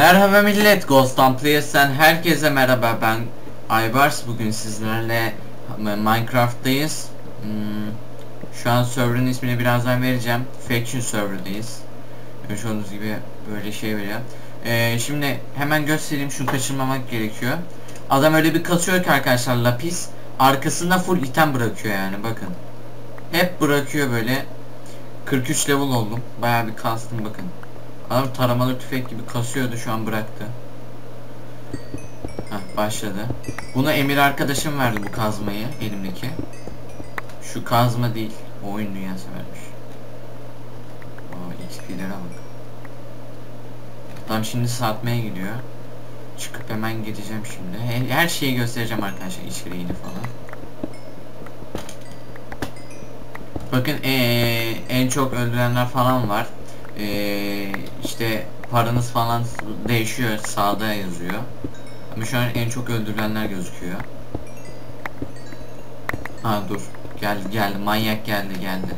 Merhaba millet, Ghost Players'ten herkese merhaba. Ben Aybars bugün sizlerle Minecraft'tayız. Hmm, Şu an server'ın ismini birazdan vereceğim. Faction server'dayız. Görmüş olduğunuz gibi böyle şey veriyor. Ee, Şimdi hemen göstereyim şunu kaçırmamak gerekiyor. Adam öyle bir kasıyor ki arkadaşlar lapis Arkasında full item bırakıyor yani bakın. Hep bırakıyor böyle. 43 level oldum. Bayağı bir kastım bakın Adam taramalı tüfek gibi kasıyordu şu an bıraktı. Heh, başladı. Buna Emir arkadaşım verdi bu kazmayı elimdeki. Şu kazma değil. Oyun dünyası vermiş. Aa XP'lere bak. Adam şimdi satmaya gidiyor. Çıkıp hemen gideceğim şimdi. Her şeyi göstereceğim arkadaşlar içeriğini falan. Bakın ee, en çok öldürenler falan var ee, işte paranız falan değişiyor sağda yazıyor. Ama şu an en çok öldürülenler gözüküyor. Ha dur. Geldi geldi manyak geldi geldi.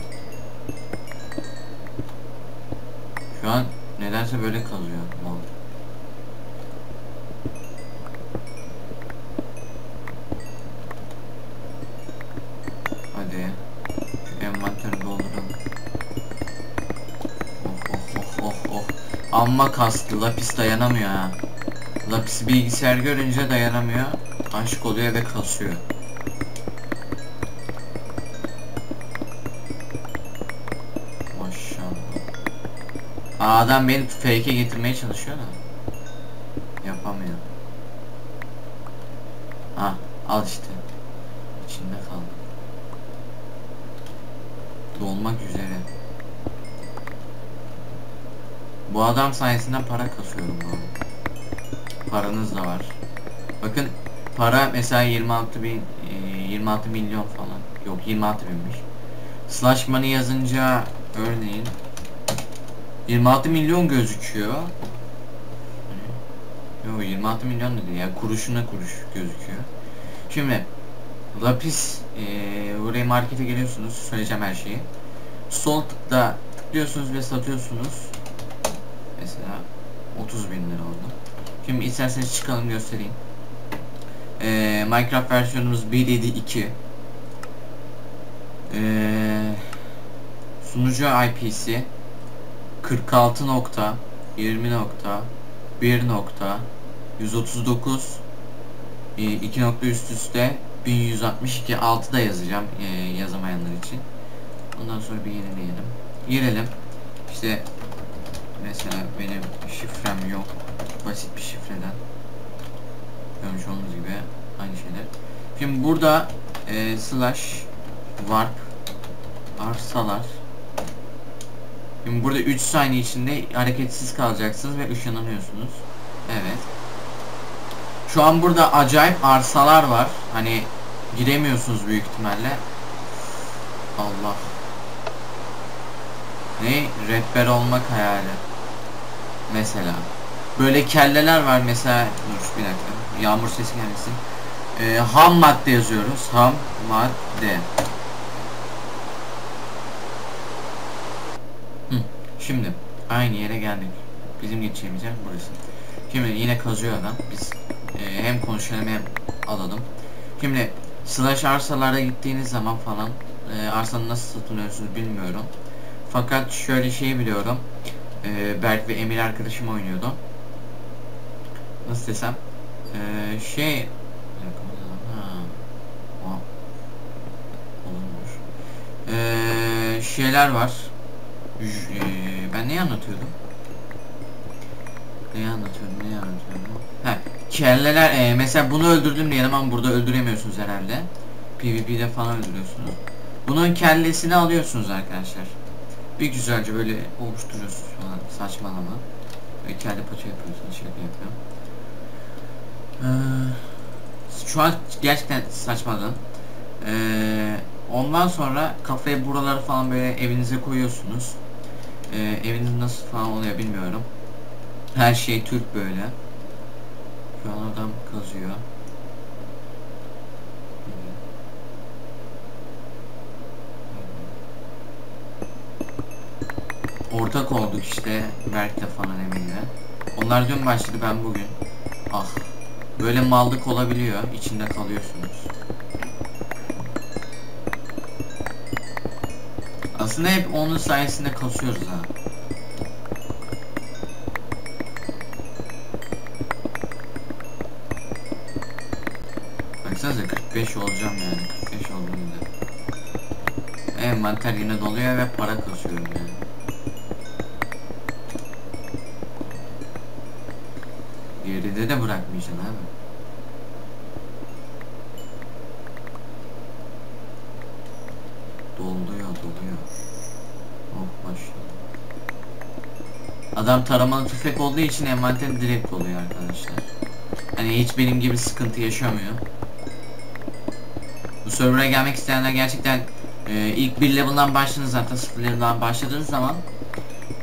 Şu an nedense böyle kalıyor. Mal. Hadi. Amma kastı. Lapis dayanamıyor ha. Lapis bilgisayar görünce dayanamıyor. Aşık oluyor ve kasıyor. Maşallah. Adam beni fake'e getirmeye çalışıyor da. Yapamıyor. Ha, al işte. İçinde kaldı. Dolmak üzere. Bu adam sayesinde para kasıyorum bu Paranız da var. Bakın para mesela 26 bin 26 e, milyon falan. Yok 26 binmiş. Slash money yazınca örneğin 26 milyon gözüküyor. Yok 26 milyon dedi ya kuruşuna kuruş gözüküyor. Şimdi lapis e, buraya markete geliyorsunuz söyleyeceğim her şeyi. Sol tıkla tıklıyorsunuz ve satıyorsunuz. Mesela 30 bin lira oldu. Şimdi isterseniz çıkalım göstereyim. Ee, Minecraft versiyonumuz 1.7.2 ee, Sunucu IP'si 46 nokta 20 nokta 1 nokta 139 2 nokta üst üste 1162 6'da yazacağım e, yazamayanlar için. Ondan sonra bir yenileyelim. Girelim. İşte Mesela benim şifrem yok. Basit bir şifreden. Görmüş olduğunuz gibi aynı şeyler. Şimdi burada e, slash warp arsalar Şimdi burada 3 saniye içinde hareketsiz kalacaksınız ve ışınlanıyorsunuz. Evet. Şu an burada acayip arsalar var. Hani giremiyorsunuz büyük ihtimalle. Allah. Ne? Rehber olmak hayali. Mesela. Böyle kelleler var mesela. Dur bir dakika. Yağmur sesi gelmesin. Ee, ham madde yazıyoruz. Ham madde. Hı. Şimdi aynı yere geldik. Bizim gideceğimiz yer burası. Şimdi yine kazıyor adam. Biz e, hem konuşalım hem alalım. Şimdi slash arsalara gittiğiniz zaman falan e, arsanın nasıl satılıyorsunuz bilmiyorum. Fakat şöyle şey biliyorum e, Berk ve Emir arkadaşım oynuyordu. Nasıl desem? E, şey e, şeyler var. E, ben neyi anlatıyordum? Neyi anlatıyordum? Neyi anlatıyordum? He, kelleler e, mesela bunu öldürdüm diyelim ama burada öldüremiyorsunuz herhalde. PvP'de falan öldürüyorsunuz. Bunun kellesini alıyorsunuz arkadaşlar. Bir güzelce böyle oluşturuyorsunuz falan saçmalama. Ve kelle paça yapıyorsunuz şaka yapıyorum. Ee, şu an gerçekten saçmaladım. Ee, ondan sonra kafayı buraları falan böyle evinize koyuyorsunuz. Ee, eviniz nasıl falan oluyor bilmiyorum. Her şey Türk böyle. Şu an adam kazıyor. Ortak olduk işte Berk'le falan Emin'le. Onlar dün başladı ben bugün. Ah. Böyle mallık olabiliyor. içinde kalıyorsunuz. Aslında hep onun sayesinde kasıyoruz ha. Baksanıza 45 olacağım yani. 45 oldum yine. Envanter yine doluyor ve para kasıyorum yani. Bırakmayacaksın abi. Doluyor doluyor. Oh maşallah. Adam taramalı tüfek olduğu için envanter direkt oluyor arkadaşlar. Hani hiç benim gibi sıkıntı yaşamıyor. Bu server'a gelmek isteyenler gerçekten e, ilk bir level'dan başladınız zaten sıfır level'dan başladığınız zaman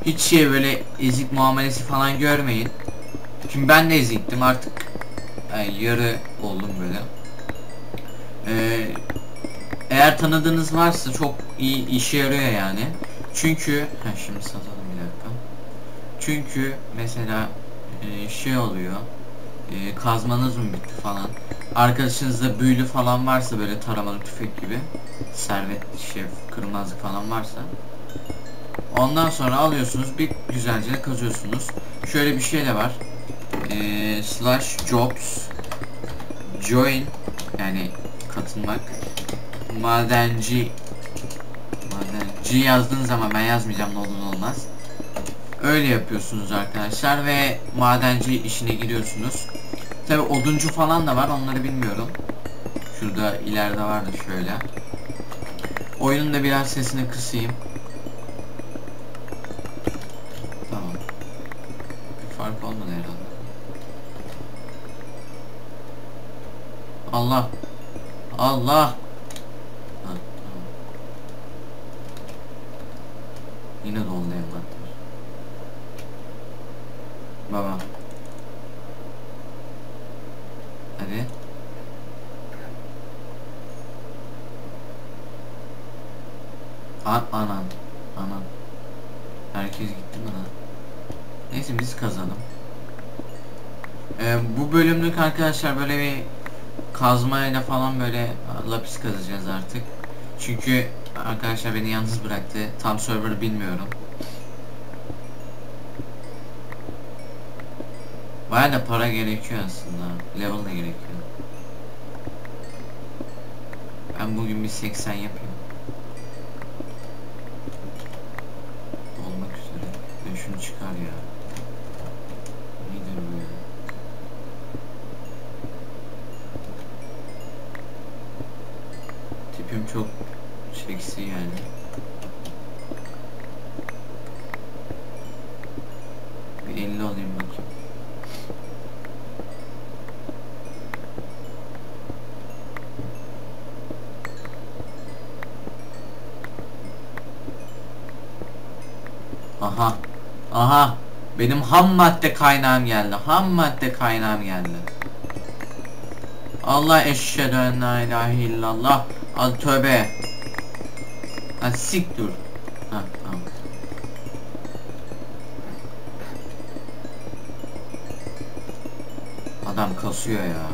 hiç şey böyle ezik muamelesi falan görmeyin. Çünkü ben de eziktim artık yani yarı oldum böyle. Ee, eğer tanıdığınız varsa çok iyi işe yarıyor yani. Çünkü ha şimdi satalım bir dakika. Çünkü mesela e, şey oluyor. E, kazmanız mı bitti falan. Arkadaşınızda büyülü falan varsa böyle taramalı tüfek gibi servet şey kırmızı falan varsa ondan sonra alıyorsunuz bir güzelce kazıyorsunuz. Şöyle bir şey de var. E, slash jobs join yani katılmak. Madenci. Madenci yazdığın zaman ben yazmayacağım ne olur olmaz. Öyle yapıyorsunuz arkadaşlar ve madenci işine giriyorsunuz. Tabi oduncu falan da var onları bilmiyorum. Şurada ileride vardı şöyle. Oyunun da biraz sesini kısayım Allah. Allah. Ha, tamam. Yine doldu envanter Baba. Hadi. An anan. Anan. Herkes gitti mi lan? Neyse biz kazalım ee, Bu bölümlük arkadaşlar böyle bir kazmayla falan böyle lapis kazacağız artık. Çünkü arkadaşlar beni yalnız bıraktı. Tam server'ı bilmiyorum. Baya da para gerekiyor aslında. Level da gerekiyor. Ben bugün bir 80 yapayım. Olmak üzere. Ben şunu çıkar ya. Nedir bu ya? Tipim çok seksi yani. Bir 50 alayım bakayım. Aha. Aha. Benim ham madde kaynağım geldi. Ham madde kaynağım geldi. Allah eşhedü en la ilahe illallah. Al tövbe. Ha sik dur. Ha tamam. Adam kasıyor ya.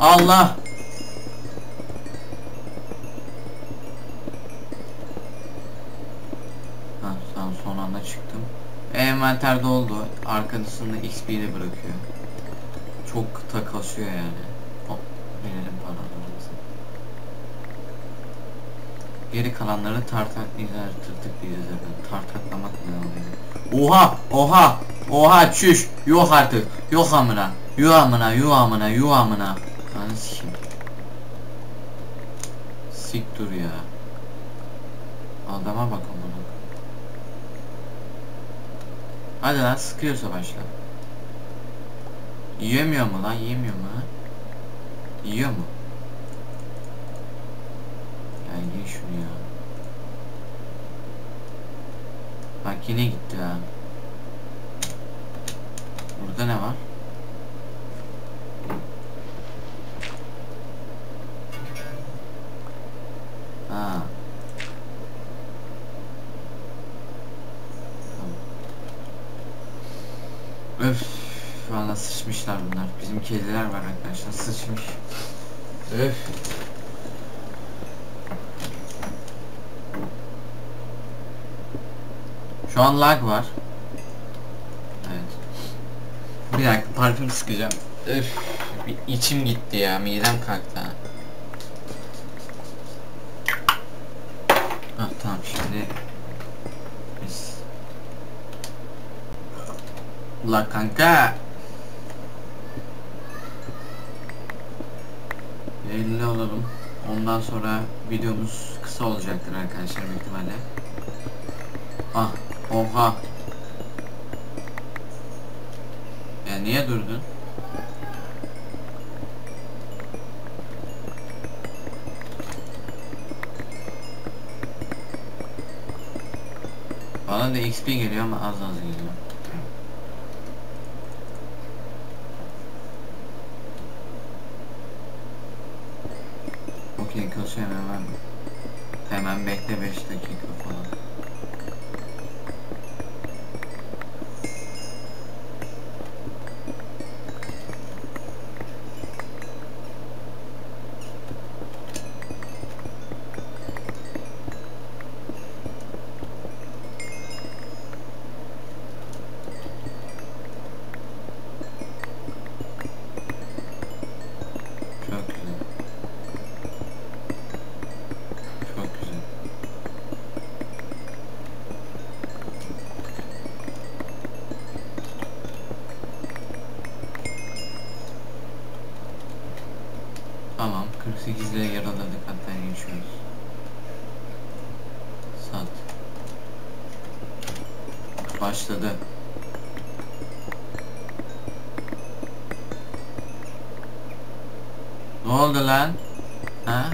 Allah. Ha tamam çıktım. Envanter doldu. Arkasında XP de bırakıyor. Çok kıta kasıyor yani. Verelim paralarımızı. Geri kalanları tartaklayacağız, tırtıklayacağız zaten. Tartaklamak ne oluyor? Oha! Oha! Oha çüş! Yok artık! Yok amına! Yuh amına! Yuh amına! Yuh amına! Lan. Sik dur ya. Adama bak amına. Hadi lan sıkıyorsa başla. Yiyemiyor mu lan? Yiyemiyor mu ha? Yiyor mu? Ya ye şunu ya. Bak yine gitti ha. Burada ne var? Ha. Tamam. Sıçmışlar bunlar. Bizim kediler var arkadaşlar sıçmış. Öf. Şu an lag var. Evet. Bir dakika parfüm sıkacağım. Öf. Bir içim gitti ya midem kalktı ha. Ah tamam şimdi biz La kanka 50 alalım ondan sonra videomuz kısa olacaktır arkadaşlar büyük ihtimalle Ah oha Ya niye durdun? Bana da XP geliyor ama az az geliyor. Okey kasıyorum hemen. Hemen bekle 5 dakika falan. 8'de yaraladık hatta geçiyoruz. Sat. Başladı. Ne oldu lan? Ha?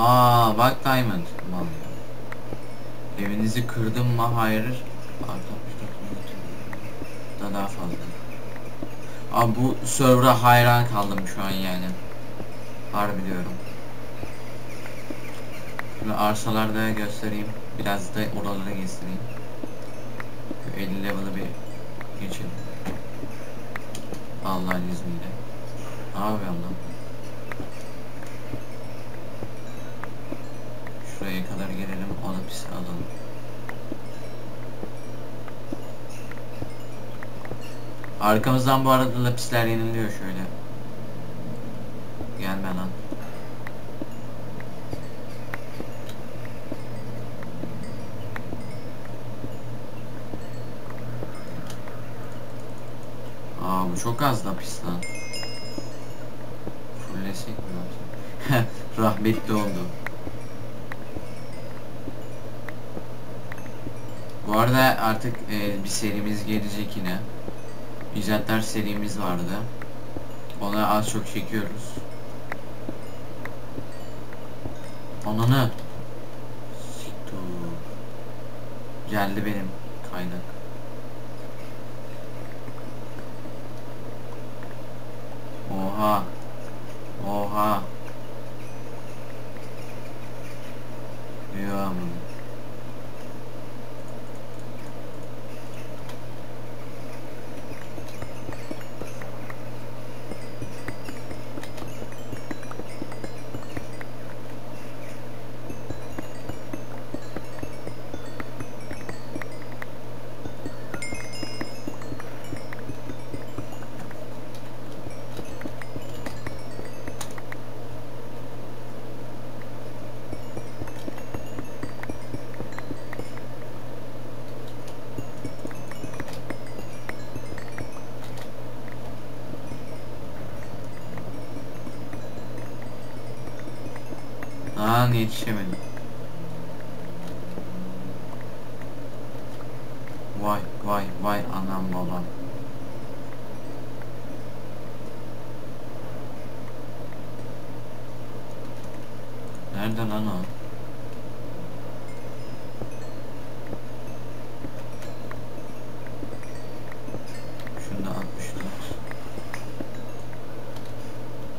Aa bak Diamond. Aman ya. Evinizi kırdım mı? Hayır. Artı 64 da daha fazla. Abi bu server'a hayran kaldım şu an yani. Harbi diyorum. Şimdi arsalarda göstereyim. Biraz da oraları göstereyim. Şu 50 level'ı bir geçelim. Allah'ın izniyle. Ne yapıyorum lan? Kadar gelelim. Onu pis alalım. Arkamızdan bu arada lapisler yeniliyor şöyle. Gelme lan. Aa bu çok az lapis lan. Fullesek mi? Rahmetli oldu. Bu arada artık e, bir serimiz gelecek yine. İcatlar serimiz vardı. Ona az çok çekiyoruz. Ananı. Siktir. Geldi benim kaynak. Aa yetişemedim. Vay vay vay anam babam. Nerede lan o? Şunu da 64.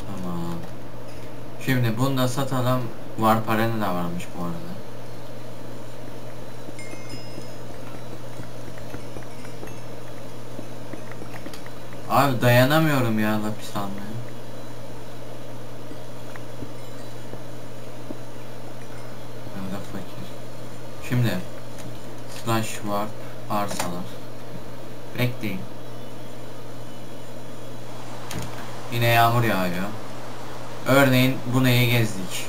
Tamam. Şimdi bunu da satalım. Warp Arena da varmış bu arada. Abi dayanamıyorum ya lapis almaya. Öyle fakir. Şimdi slash warp arsalar. Bekleyin. Yine yağmur yağıyor. Örneğin bu neyi gezdik.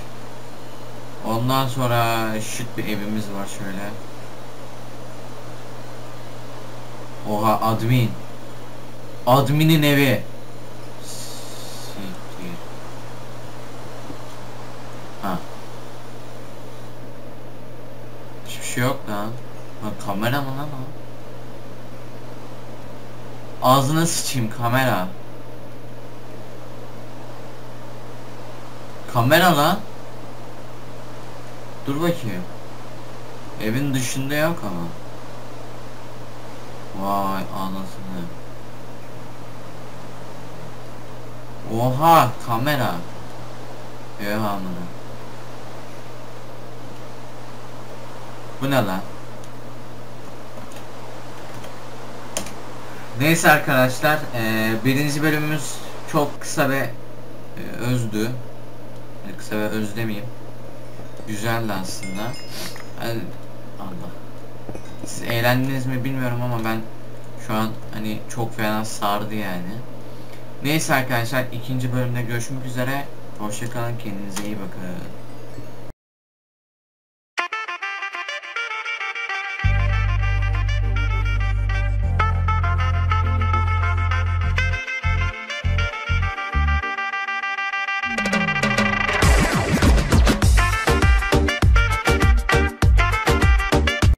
Ondan sonra şık bir evimiz var şöyle. Oha admin. Admin'in evi. Siktir. Ha. Hiçbir şey yok lan. Lan kamera mı lan o? Ağzına sıçayım kamera. Kamera lan. Dur bakayım. Evin dışında yok ama. Vay anasını. Oha kamera. Yok amına. Bu ne lan? Neyse arkadaşlar, eee, birinci bölümümüz çok kısa ve e, özdü. Yani kısa ve öz demeyeyim. Güzeldi aslında. Yani, Allah. Siz eğlendiniz mi bilmiyorum ama ben şu an hani çok fena sardı yani. Neyse arkadaşlar ikinci bölümde görüşmek üzere. Hoşçakalın kendinize iyi bakın.